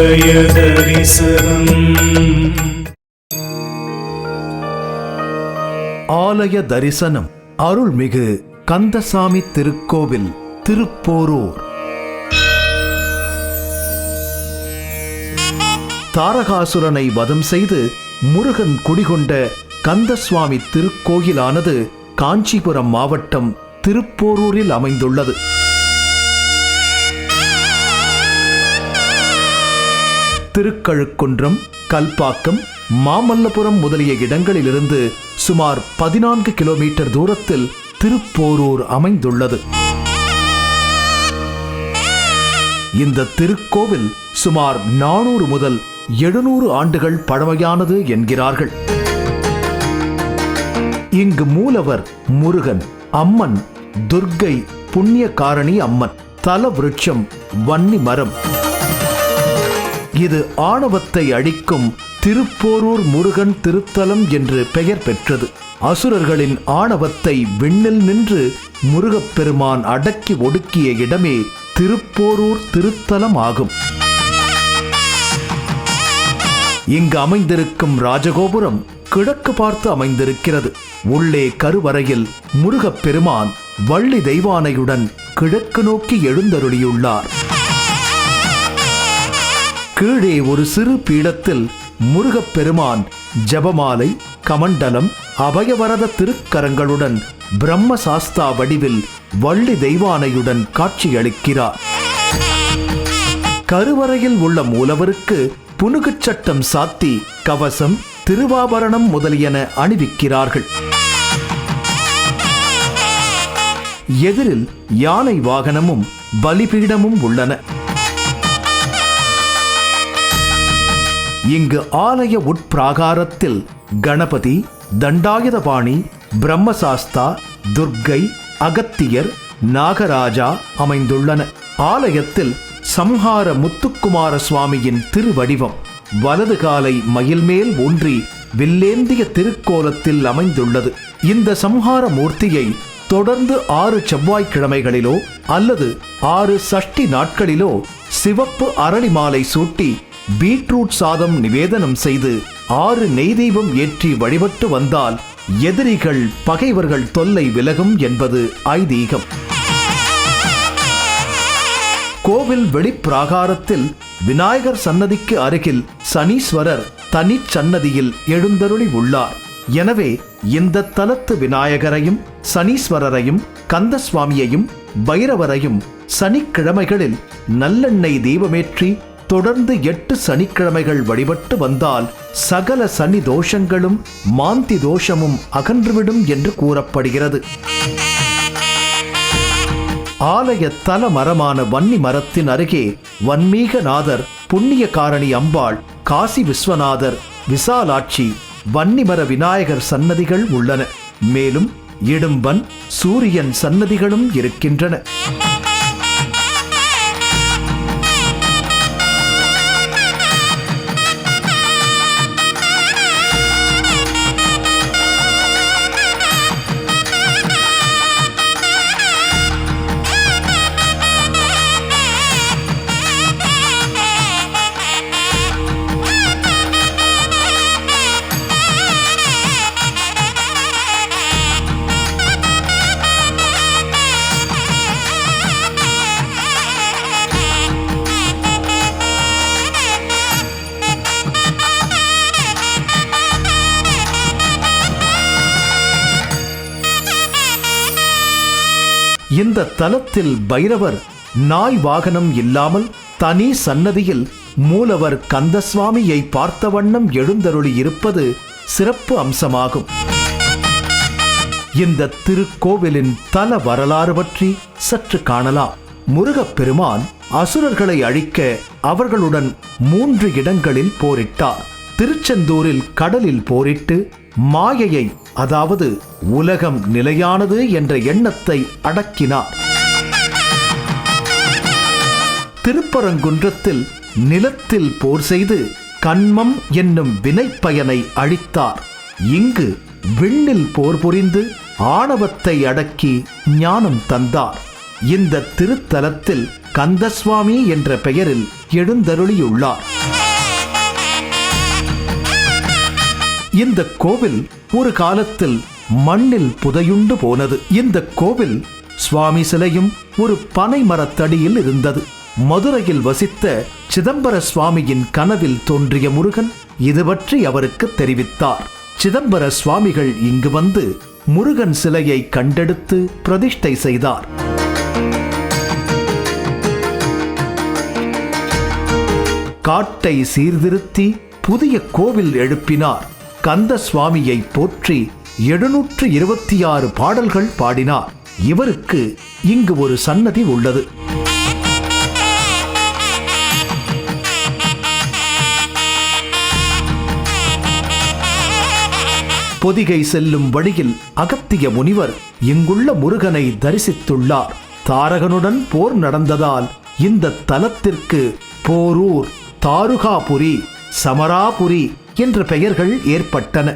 தரிசனம் ஆலய தரிசனம் ஆலய தரிசனம். அருள்மிகு கந்தசாமி திருக்கோவில் திருப்போரூர். தாரகாசுரனை வதம் செய்து முருகன் குடிகொண்ட கந்தசுவாமி திருக்கோயிலானது காஞ்சிபுரம் மாவட்டம் திருப்போரூரில் அமைந்துள்ளது. திருக்கழுக்குன்றம் கல்பாக்கம் மாமல்லபுரம் முதலிய இடங்களிலிருந்து சுமார் பதினான்கு கிலோமீட்டர் தூரத்தில் திருப்போரூர் அமைந்துள்ளது. இந்த திருக்கோவில் சுமார் நானூறு முதல் எழுநூறு ஆண்டுகள் பழமையானது என்கிறார்கள். இங்கு மூலவர் முருகன் அம்மன் துர்க்கை புண்ணியகாரணி அம்மன் தல விருட்சம் வன்னி மரம் இது ஆணவத்தை அழிக்கும் திருப்போரூர் முருகன் திருத்தலம் என்று பெயர் பெற்றது. அசுரர்களின் ஆணவத்தை விண்ணில் நின்று முருகப்பெருமான் அடக்கி ஒடுக்கிய இடமே திருப்போரூர் திருத்தலம் ஆகும். இங்கு அமைந்திருக்கும் ராஜகோபுரம் கிழக்கு பார்த்து அமைந்திருக்கிறது. உள்ளே கருவறையில் முருகப்பெருமான் வள்ளி தெய்வானையுடன் கிழக்கு நோக்கி எழுந்தருளியுள்ளார். கீழே ஒரு சிறு பீடத்தில் முருகப்பெருமான் ஜபமாலை கமண்டலம் அபயவரத திருக்கரங்களுடன் பிரம்ம சாஸ்தா வடிவில் வள்ளி தெய்வானையுடன் காட்சியளிக்கிறார். கருவறையில் உள்ள மூலவருக்கு புனுகுச் சட்டம் சாத்தி கவசம் திருவாபரணம் முதலியன அணிவிக்கிறார்கள். எதிரில் யானை வாகனமும் பலிபீடமும் உள்ளன. இங்கு ஆலய உட்பிராகாரத்தில் கணபதி தண்டாயுதபாணி பிரம்மசாஸ்தா துர்க்கை அகத்தியர் நாகராஜா அமைந்துள்ளன. ஆலயத்தில் சம்ஹார முத்துக்குமார சுவாமியின் திருவடிவம் வலது காலை மயில் மேல் ஊன்றி வில்லேந்திய திருக்கோலத்தில் அமைந்துள்ளது. இந்த சம்ஹார மூர்த்தியை தொடர்ந்து ஆறு செவ்வாய்க்கிழமைகளிலோ அல்லது ஆறு சஷ்டி நாட்களிலோ சிவப்பு அரளி மாலை சூட்டி பீட்ரூட் சாதம் நிவேதனம் செய்து ஆறு நெய் தெய்வம் ஏற்றி வழிபட்டு வந்தால் எதிரிகள் பகைவர்கள் தொல்லை விலகும் என்பது ஐதீகம். கோவில் வெளிப்பிராகாரத்தில் விநாயகர் சன்னதிக்கு அருகில் சனீஸ்வரர் தனி சன்னதியில் எழுந்தருளி உள்ளார். எனவே இந்த தலத்து விநாயகரையும் சனீஸ்வரரையும் கந்தசுவாமியையும் பைரவரையும் சனிக்கிழமைகளில் நல்லெண்ணெய் தீபமேற்றி தொடர்ந்து எட்டு சனிக்கிழமைகள் வழிபட்டு வந்தால் சகல சனி தோஷங்களும் மாந்தி தோஷமும் அகன்றுவிடும் என்று கூறப்படுகிறது. ஆலய தல மரமான வன்னி மரத்தின் அருகே வன்மீகநாதர் புண்ணியகாரணி அம்பாள் காசி விஸ்வநாதர் விசாலாட்சி வன்னிமர விநாயகர் சன்னதிகள் உள்ளன. மேலும் இடும்பன் சூரியன் சன்னதிகளும் இருக்கின்றன. இந்த தலத்தில் பைரவர் நாய் வாகனம் இல்லாமல் தனி சன்னதியில் மூலவர் கந்தசுவாமியை பார்த்த வண்ணம் எழுந்தருளி இருப்பது சிறப்பு அம்சமாகும். இந்த திருக்கோவிலின் தல வரலாறு பற்றி சற்று காணலாம். முருகப்பெருமான் அசுரர்களை அழிக்க அவர்களுடன் மூன்று இடங்களில் போரிட்டார். திருச்செந்தூரில் கடலில் போரிட்டு மாயையை அதாவது உலகம் நிலையானது என்ற எண்ணத்தை அடக்கினார். திருப்பரங்குன்றத்தில் நிலத்தில் போர் செய்து கண்மம் என்னும் வினைப்பயனை அழித்தார். இங்கு விண்ணில் போர் புரிந்து ஆணவத்தை அடக்கி ஞானம் தந்தார். இந்த திருத்தலத்தில் கந்தசுவாமி என்ற பெயரில் எழுந்தருளியுள்ளார். இந்த கோவில் ஒரு காலத்தில் மண்ணில் புதையுண்டு போனது. இந்த கோவில் சுவாமி சிலையும் ஒரு பனை மரத்தடியில் இருந்தது. மதுரையில் வசித்த சிதம்பர சுவாமியின் கனவில் தோன்றிய முருகன் இது பற்றி அவருக்கு தெரிவித்தார். சிதம்பர சுவாமிகள் இங்கு வந்து முருகன் சிலையை கண்டெடுத்து பிரதிஷ்டை செய்தார். காட்டை சீர்திருத்தி புதிய கோவில் எழுப்பினார். கந்த சுவாமியை போற்றி எழுநூற்று இருபத்தி ஆறு பாடல்கள் பாடினார். இவருக்கு இங்கு ஒரு சன்னதி உள்ளது. பொதிகை செல்லும் வழியில் அகத்திய முனிவர் இங்குள்ள முருகனை தரிசித்துள்ளார். தாரகனுடன் போர் நடந்ததால் இந்த தலத்திற்கு போரூர் தாருகாபுரி சமராபுரி என்ற பெயர்கள் ஏற்பட்டன.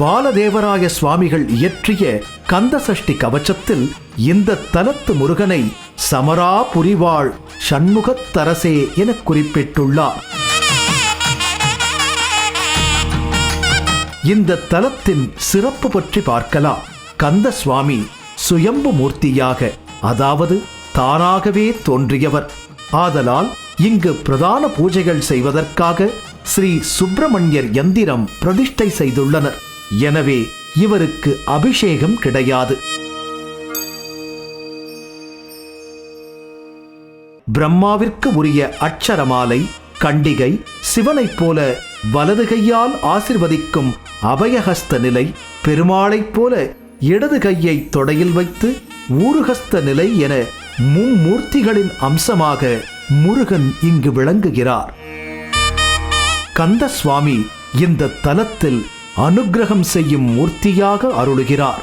பாலதேவராய சுவாமிகள் இயற்றிய கந்தசஷ்டி கவச்சத்தில் இந்த தலத்து முருகனை சமரா புரிவாள் சண்முகத்தரசே என குறிப்பிட்டுள்ளார். இந்த தலத்தின் சிறப்பு பற்றி பார்க்கலாம். கந்த சுவாமி சுயம்பு மூர்த்தியாக அதாவது தானாகவே தோன்றியவர். ஆதலால் இங்கு பிரதான பூஜைகள் செய்வதற்காக ஸ்ரீ சுப்பிரமணியர் எந்திரம் பிரதிஷ்டை செய்துள்ளனர். எனவே இவருக்கு அபிஷேகம் கிடையாது. பிரம்மாவிற்கு உரிய அட்சரமாலை கண்டிகை சிவனைப் போல வலது கையால் ஆசிர்வதிக்கும் அபயஹஸ்த நிலை பெருமாளைப் போல இடது கையை தொடையில் வைத்து ஊருகஸ்த நிலை என மும்மூர்த்திகளின் அம்சமாக முருகன் இங்கு விளங்குகிறார். கந்தசுவாமி இந்த தலத்தில் அனுக்கிரகம் செய்யும் மூர்த்தியாக அருளுகிறார்.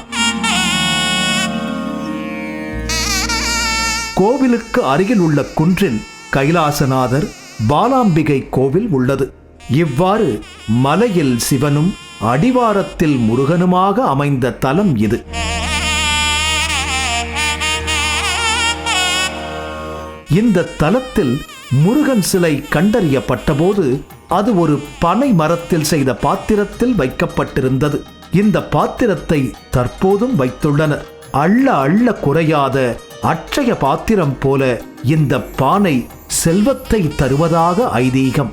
கோவிலுக்கு அருகில் உள்ள குன்றில் கைலாசநாதர் பாலாம்பிகை கோவில் உள்ளது. இவ்வாறு மலையில் சிவனும் அடிவாரத்தில் முருகனுமாக அமைந்த தலம் இது. இந்த தலத்தில் முருகன் சிலை கண்டறியப்பட்டபோது அது ஒரு பனை மரத்தில் செய்த பாத்திரத்தில் வைக்கப்பட்டிருந்தது. இந்த பாத்திரத்தை தற்போதும் வைத்துள்ளனர். அள்ள அள்ள குறையாத அற்றைய பாத்திரம் போல இந்த பானை செல்வத்தை தருவதாக ஐதீகம்.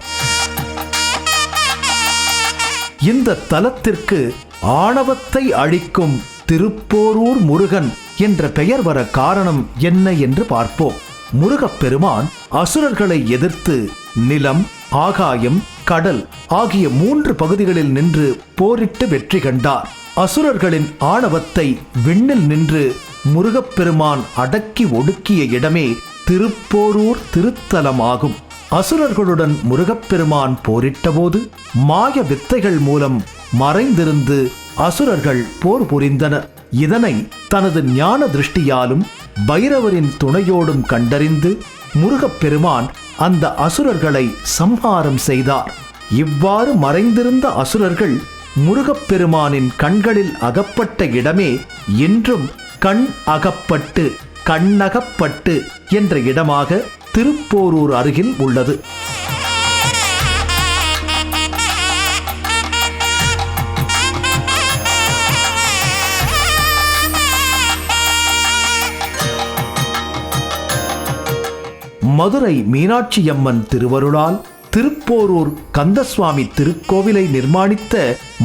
இந்த தலத்திற்கு ஆணவத்தை அழிக்கும் திருப்போரூர் முருகன் என்ற பெயர் வர காரணம் என்ன என்று பார்ப்போம். முருகப்பெருமான் அசுரர்களை எதிர்த்து நிலம் ஆகாயம் கடல் ஆகிய மூன்று பகுதிகளில் நின்று போரிட்டு வெற்றி கண்டார். அசுரர்களின் ஆணவத்தை விண்ணில் நின்று முருகப்பெருமான் அடக்கி ஒடுக்கிய இடமே திருப்போரூர் திருத்தலமாகும். அசுரர்களுடன் முருகப்பெருமான் போரிட்டபோது மாய வித்தைகள் மூலம் மறைந்திருந்து அசுரர்கள் போர் புரிந்தனர். இதனை தனது ஞான திருஷ்டியாலும் பைரவரின் துணையோடும் கண்டறிந்து முருகப்பெருமான் அந்த அசுரர்களை சம்ஹாரம் செய்தார். இவ்வாறு மறைந்திருந்த அசுரர்கள் முருகப்பெருமானின் கண்களில் அகப்பட்ட இடமே இன்றும் கண் அகப்பட்டு கண்ணகப்பட்டு என்ற இடமாக திருப்போரூர் அருகில் உள்ளது. மதுரை மீனாட்சியம்மன் திருவருளால் திருப்போரூர் கந்தசுவாமி திருக்கோவிலை நிர்மாணித்த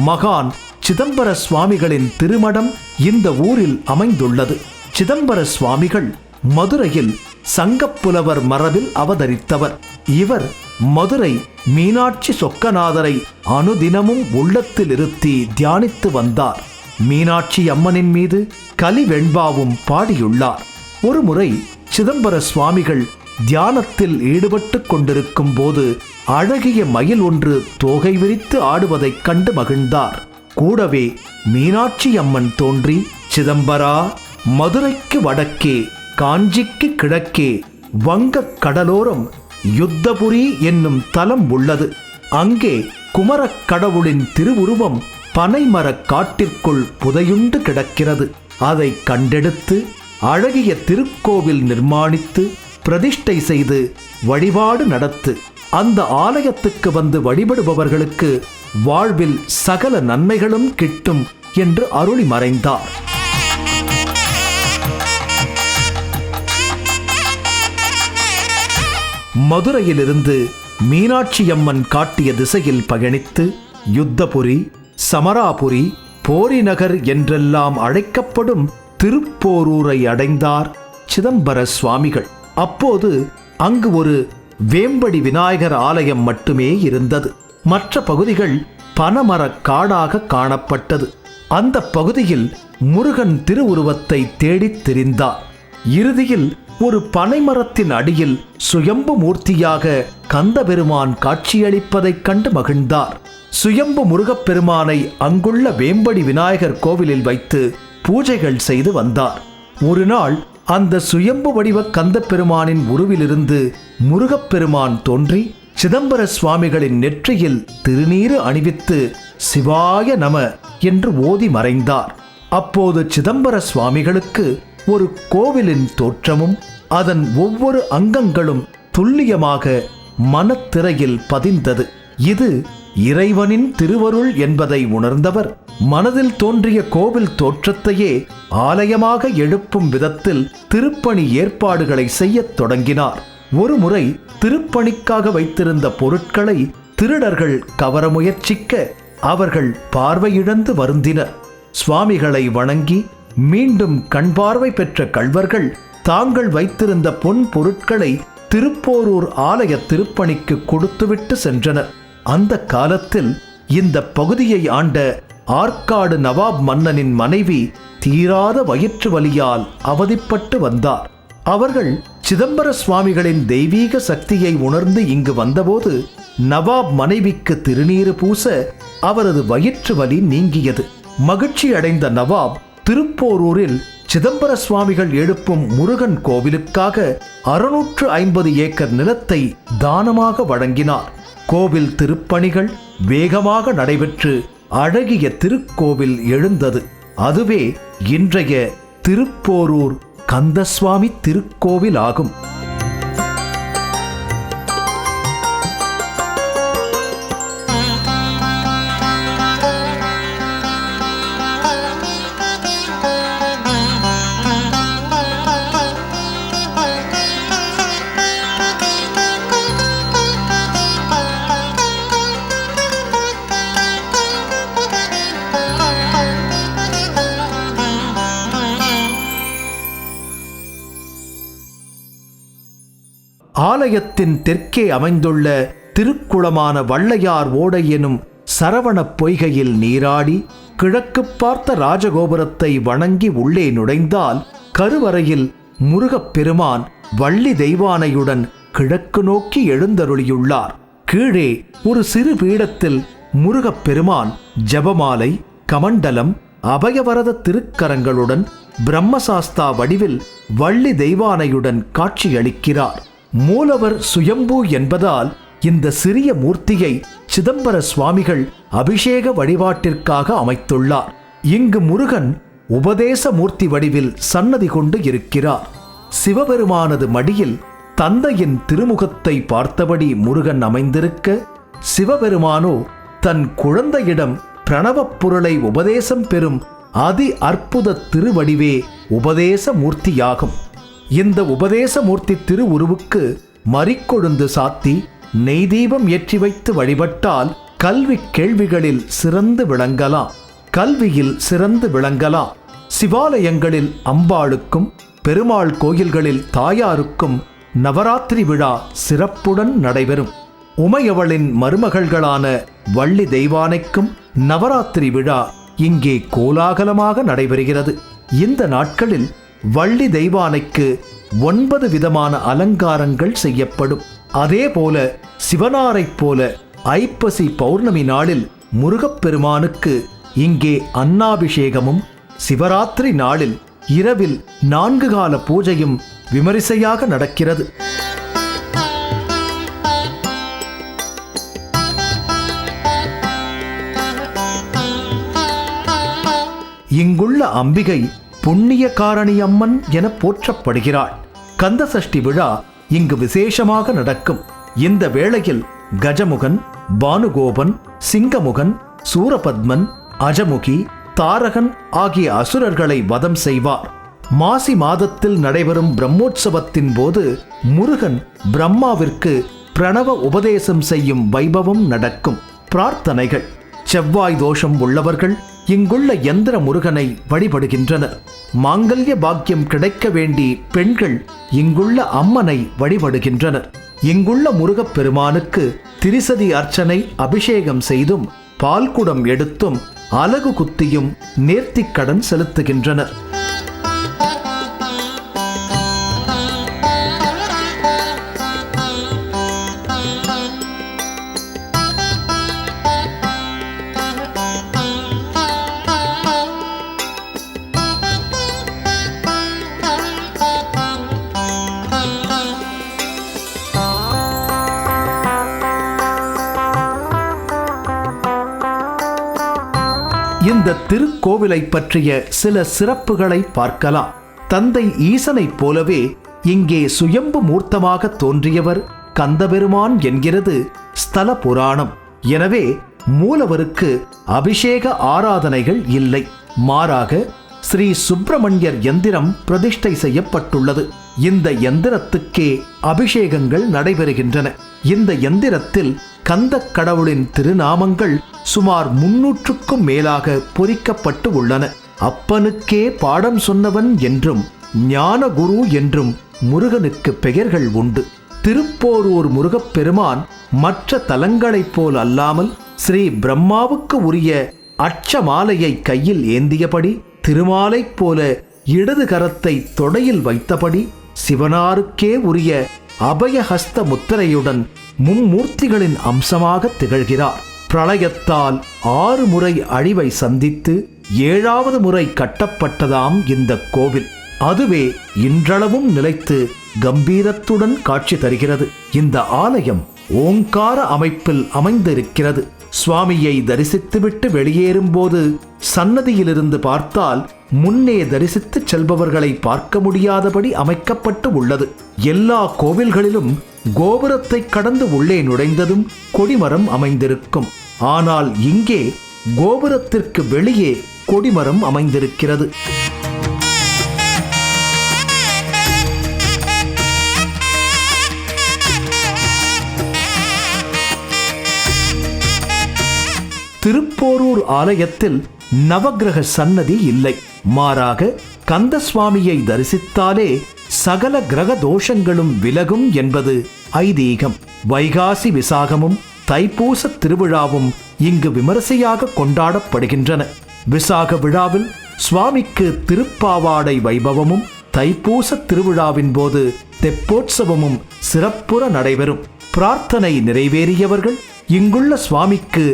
மகான் சிதம்பர சுவாமிகளின் திருமடம் இந்த ஊரில் அமைந்துள்ளது. சிதம்பர சுவாமிகள் மதுரையில் சங்கப்புலவர் மரபில் அவதரித்தவர். இவர் மதுரை மீனாட்சி சொக்கநாதரை அனுதினமும் உள்ளத்தில் இருத்தி தியானித்து வந்தார். மீனாட்சி அம்மனின் மீது கலி வெண்பாவும் பாடியுள்ளார் ஒருமுறை சிதம்பர சுவாமிகள் தியானத்தில் ஈடுபட்டு கொண்டிருக்கும் போது அழகிய மயில் ஒன்று தோகை விரித்து ஆடுவதைக் கண்டு மகிழ்ந்தார். கூடவே மீனாட்சி அம்மன் தோன்றி சிதம்பரா மதுரைக்கு வடக்கே காஞ்சிக்கு கிழக்கே வங்கக் கடலோரம் யுத்தபுரி என்னும் தலம் உள்ளது. அங்கே குமரக் கடவுளின் திருவுருவம் பனைமரக் காட்டிற்குள் புதையுண்டு கிடக்கிறது. அதை கண்டெடுத்து அழகிய திருக்கோவில் நிர்மாணித்து பிரதிஷ்டை செய்து வழிபாடு நடத்து அந்த ஆலயத்துக்கு வந்து வழிபடுபவர்களுக்கு வாழ்வில் சகல நன்மைகளும் கிட்டும் என்று அருளி மறைந்தார். மதுரையிலிருந்து மீனாட்சியம்மன் காட்டிய திசையில் பயணித்து யுத்தபுரி சமராபுரி போரிநகர் என்றெல்லாம் அழைக்கப்படும் திருப்போரூரை அடைந்தார் சிதம்பர சுவாமிகள். அப்போது அங்கு ஒரு வேம்படி விநாயகர் ஆலயம் மட்டுமே இருந்தது. மற்ற பகுதிகள் பனமரக் காடாக காணப்பட்டது. அந்த பகுதியில் முருகன் திருவுருவத்தை தேடித் திரிந்தார். இறுதியில் ஒரு பனைமரத்தின் அடியில் சுயம்பு மூர்த்தியாக கந்தபெருமான் காட்சியளிப்பதைக் கண்டு மகிழ்ந்தார். சுயம்பு முருகப்பெருமானை அங்குள்ள வேம்படி விநாயகர் கோவிலில் வைத்து பூஜைகள் செய்து வந்தார். ஒரு நாள் அந்த சுயம்பு வடிவ கந்தப்பெருமானின் உருவிலிருந்து முருகப்பெருமான் தோன்றி சிதம்பர சுவாமிகளின் நெற்றியில் திருநீறு அணிவித்து சிவாய நம என்று ஓதி மறைந்தார். அப்போது சிதம்பர சுவாமிகளுக்கு ஒரு கோவிலின் தோற்றமும் அதன் ஒவ்வொரு அங்கங்களும் துல்லியமாக மனத்திரையில் பதிந்தது. இது இறைவனின் திருவருள் என்பதை உணர்ந்தவர் மனதில் தோன்றிய கோவில் தோற்றத்தையே ஆலயமாக எழுப்பும் விதத்தில் திருப்பணி ஏற்பாடுகளை செய்யத் தொடங்கினார். ஒருமுறை திருப்பணிக்காக வைத்திருந்த பொருட்களை திருடர்கள் கவர முயற்சிக்க அவர்கள் பார்வையிழந்து வருந்தினர். சுவாமிகளை வணங்கி மீண்டும் கண்பார்வை பெற்ற கள்வர்கள் தாங்கள் வைத்திருந்த பொன் பொருட்களை திருப்போரூர் ஆலய திருப்பணிக்கு கொடுத்துவிட்டு சென்றனர். அந்த காலத்தில் இந்த பகுதியை ஆண்ட ஆற்காடு நவாப் மன்னனின் மனைவி தீராத வயிற்று வலியால் அவதிப்பட்டு வந்தார். அவர்கள் சிதம்பர சுவாமிகளின் தெய்வீக சக்தியை உணர்ந்து இங்கு வந்தபோது நவாப் மனைவிக்கு திருநீறு பூச அவரது வயிற்று வலி நீங்கியது. மகிழ்ச்சி அடைந்த நவாப் திருப்போரூரில் சிதம்பர சுவாமிகள் எழுப்பும் முருகன் கோவிலுக்காக அறுநூற்று ஐம்பது ஏக்கர் நிலத்தை தானமாக வழங்கினார். கோவில் திருப்பணிகள் வேகமாக நடைபெற்று அழகிய திருக்கோவில் எழுந்தது. அதுவே இன்றைய திருப்போரூர் கந்தசுவாமி திருக்கோவில் ஆகும் ஆலயத்தின் தெற்கே அமைந்துள்ள திருக்குளமான வள்ளையார் ஓடை எனும் சரவணப் பொய்கையில் நீராடி கிழக்கு பார்த்த ராஜகோபுரத்தை வணங்கி உள்ளே நுழைந்தால் கருவறையில் முருகப்பெருமான் வள்ளி தெய்வானையுடன் கிழக்கு நோக்கி எழுந்தருளியுள்ளார். கீழே ஒரு சிறு பீடத்தில் முருகப்பெருமான் ஜபமாலை கமண்டலம் அபயவரத திருக்கரங்களுடன் பிரம்மசாஸ்தா வடிவில் வள்ளி தெய்வானையுடன் காட்சியளிக்கிறார். மூலவர் சுயம்பு என்பதால் இந்த சிறிய மூர்த்தியை சிதம்பர சுவாமிகள் அபிஷேக வழிபாட்டிற்காக அமைத்துள்ளார். இங்கு முருகன் உபதேச மூர்த்தி வடிவில் சன்னதி கொண்டு இருக்கிறார். சிவபெருமானது மடியில் தந்தையின் திருமுகத்தை பார்த்தபடி முருகன் அமைந்திருக்க சிவபெருமானோ தன் குழந்தையிடம் பிரணவப் பொருளை உபதேசம் பெறும் அதி அற்புத திருவடிவே உபதேச மூர்த்தியாகும். இந்த உபதேச மூர்த்தி திருவுருவுக்கு மறிக்கொழுந்து சாத்தி நெய் தீபம் ஏற்றி வைத்து வழிபட்டால் கல்வி கேள்விகளில் சிறந்து விளங்கலாம் கல்வியில் சிறந்து விளங்கலாம். சிவாலயங்களில் அம்பாளுக்கும் பெருமாள் கோயில்களில் தாயாருக்கும் நவராத்திரி விழா சிறப்புடன் நடைபெறும். உமையவளின் மருமகள்களான வள்ளி தெய்வானைக்கும் நவராத்திரி விழா இங்கே கோலாகலமாக நடைபெறுகிறது. இந்த நாட்களில் வள்ளி தெய்வானைக்கு ஒன்பது விதமான அலங்காரங்கள் செய்யப்படும். அதே போல சிவனாரைப் போல ஐப்பசி பௌர்ணமி நாளில் முருகப்பெருமானுக்கு இங்கே அன்னாபிஷேகமும் சிவராத்திரி நாளில் இரவில் நான்கு கால பூஜையும் விமரிசையாக நடக்கிறது. இங்குள்ள அம்பிகை புண்ணிய காரணி அம்மன் என போற்றப்படுகிறாள். கந்த சஷ்டி விழா இங்கு விசேஷமாக நடக்கும். இந்த வேளையில் கஜமுகன் பானுகோபன் சிங்கமுகன் சூரபத்மன் அஜமுகி தாரகன் ஆகிய அசுரர்களை வதம் செய்வார். மாசி மாதத்தில் நடைபெறும் பிரம்மோற்சவத்தின் போது முருகன் பிரம்மாவிற்கு பிரணவ உபதேசம் செய்யும் வைபவம் நடக்கும். பிரார்த்தனைகள். செவ்வாய் தோஷம் உள்ளவர்கள் இங்குள்ள எந்திர முருகனை வழிபடுகின்றனர். மாங்கல்ய பாக்கியம் கிடைக்க வேண்டி பெண்கள் இங்குள்ள அம்மனை வழிபடுகின்றனர். இங்குள்ள முருகப்பெருமானுக்கு திரிசதி அர்ச்சனை அபிஷேகம் செய்தும் பால்குடம் எடுத்தும் அலகு குத்தியும் நேர்த்திக்கடன் செலுத்துகின்றனர். திருக்கோவிலை பற்றிய சில சிறப்புகளை பார்க்கலாம். தந்தை ஈசனைப் போலவே இங்கே சுயம்பு மூர்த்தமாக தோன்றியவர் கந்தபெருமான் என்கிறது ஸ்தல புராணம். எனவே மூலவருக்கு அபிஷேக ஆராதனைகள் இல்லை. மாறாக ஸ்ரீ சுப்பிரமணியர் எந்திரம் பிரதிஷ்டை செய்யப்பட்டுள்ளது. இந்த எந்திரத்துக்கே அபிஷேகங்கள் நடைபெறுகின்றன. இந்த எந்திரத்தில் கந்த கடவுளின் திருநாமங்கள் சுமார் முன்னூற்றுக்கும் மேலாக பொறிக்கப்பட்டு உள்ளன. அப்பனுக்கே பாடம் சொன்னவன் என்றும் ஞானகுரு என்றும் முருகனுக்கு பெயர்கள் உண்டு. திருப்போரூர் முருகப்பெருமான் மற்ற தலங்களைப் போல் அல்லாமல் ஸ்ரீ பிரம்மாவுக்கு உரிய அச்சமாலையை கையில் ஏந்தியபடி திருமாலைப் போல இடது கரத்தை தொடையில் வைத்தபடி சிவனாருக்கே உரிய அபயஹஸ்த முத்திரையுடன் மும்மூர்த்திகளின் அம்சமாக திகழ்கிறார். பிரளயத்தால் ஆறு முறை அழிவை சந்தித்து ஏழாவது முறை கட்டப்பட்டதாம் இந்த கோவில். அதுவே இன்றளவும் நிலைத்து கம்பீரத்துடன் காட்சி தருகிறது. இந்த ஆலயம் ஓங்கார அமைப்பில் அமைந்திருக்கிறது. சுவாமியை தரிசித்துவிட்டு வெளியேறும்போது சன்னதியிலிருந்து பார்த்தால் முன்னே தரிசித்து செல்பவர்களை பார்க்க முடியாதபடி அமைக்கப்பட்டு உள்ளது. எல்லா கோவில்களிலும் கோபுரத்தை கடந்து உள்ளே நுழைந்ததும் கொடிமரம் அமைந்திருக்கும். ஆனால் இங்கே கோபுரத்திற்கு வெளியே கொடிமரம் அமைந்திருக்கிறது. திருப்போரூர் ஆலயத்தில் நவகிரக சன்னதி இல்லை. மாறாக கந்தசுவாமியை தரிசித்தாலே சகல கிரக தோஷங்களும் விலகும் என்பது ஐதீகம். வைகாசி விசாகமும் தைப்பூச திருவிழாவும் இங்கு விமரிசையாக கொண்டாடப்படுகின்றன. விசாக விழாவில் சுவாமிக்கு திருப்பாவாடை வைபவமும் தைப்பூச திருவிழாவின் போது தெப்போற்சவமும் சிறப்புற நடைபெறும். பிரார்த்தனை நிறைவேறியவர்கள் இங்குள்ள சுவாமிக்கு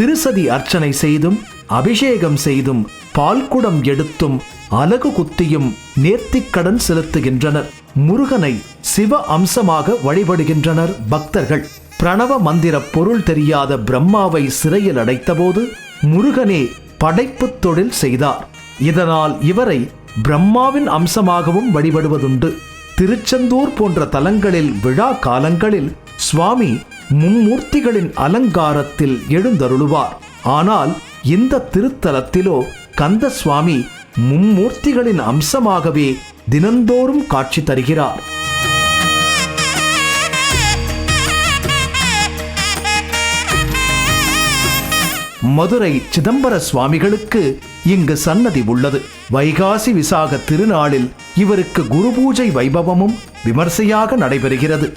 திருசதி அர்ச்சனை செய்தும் அபிஷேகம் செய்தும் பால்குடம் எடுத்தும் அலகு குத்தியும் நேர்த்திக்கடன் செலுத்துகின்றனர். முருகனை சிவ அம்சமாக வழிபடுகின்றனர் பக்தர்கள். பிரணவ மந்திர பொருள் தெரியாத பிரம்மாவை சிறையில் அடைத்தபோது முருகனே படைப்புத் தொழில் செய்தார். இதனால் இவரை பிரம்மாவின் அம்சமாகவும் வழிபடுவதுண்டு. திருச்செந்தூர் போன்ற தலங்களில் விழா காலங்களில் சுவாமி மும்மூர்த்திகளின் அலங்காரத்தில் எழுந்தருளுவார். ஆனால் இந்த திருத்தலத்திலோ கந்த சுவாமி மும்மூர்த்திகளின் அம்சமாகவே தினந்தோறும் காட்சி தருகிறார். மதுரை சிதம்பர சுவாமிகளுக்கு இங்கு சன்னதி உள்ளது. வைகாசி விசாக திருநாளில் இவருக்கு குரு பூஜை வைபவமும் விமர்சையாக நடைபெறுகிறது.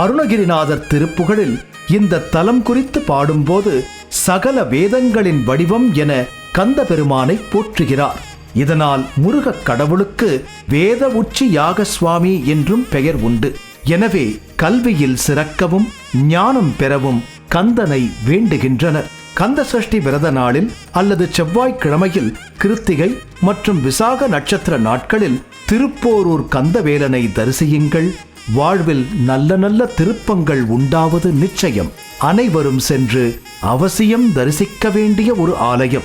அருணகிரிநாதர் திருப்புகழில் இந்த தலம் குறித்து பாடும்போது சகல வேதங்களின் வடிவம் என கந்த பெருமானை போற்றுகிறார். இதனால் முருகக் கடவுளுக்கு வேத உச்சி யாக சுவாமி என்றும் பெயர் உண்டு. எனவே கல்வியில் சிறக்கவும் ஞானம் பெறவும் கந்தனை வேண்டுகின்றனர். கந்த சஷ்டி விரத நாளில் அல்லது செவ்வாய்க்கிழமையில் கிருத்திகை மற்றும் விசாக நட்சத்திர நாட்களில் திருப்போரூர் கந்தவேலனை தரிசியுங்கள். வாழ்வில் நல்ல நல்ல திருப்பங்கள் உண்டாவது நிச்சயம். அனைவரும் சென்று அவசியம் தரிசிக்க வேண்டிய ஒரு ஆலயம்.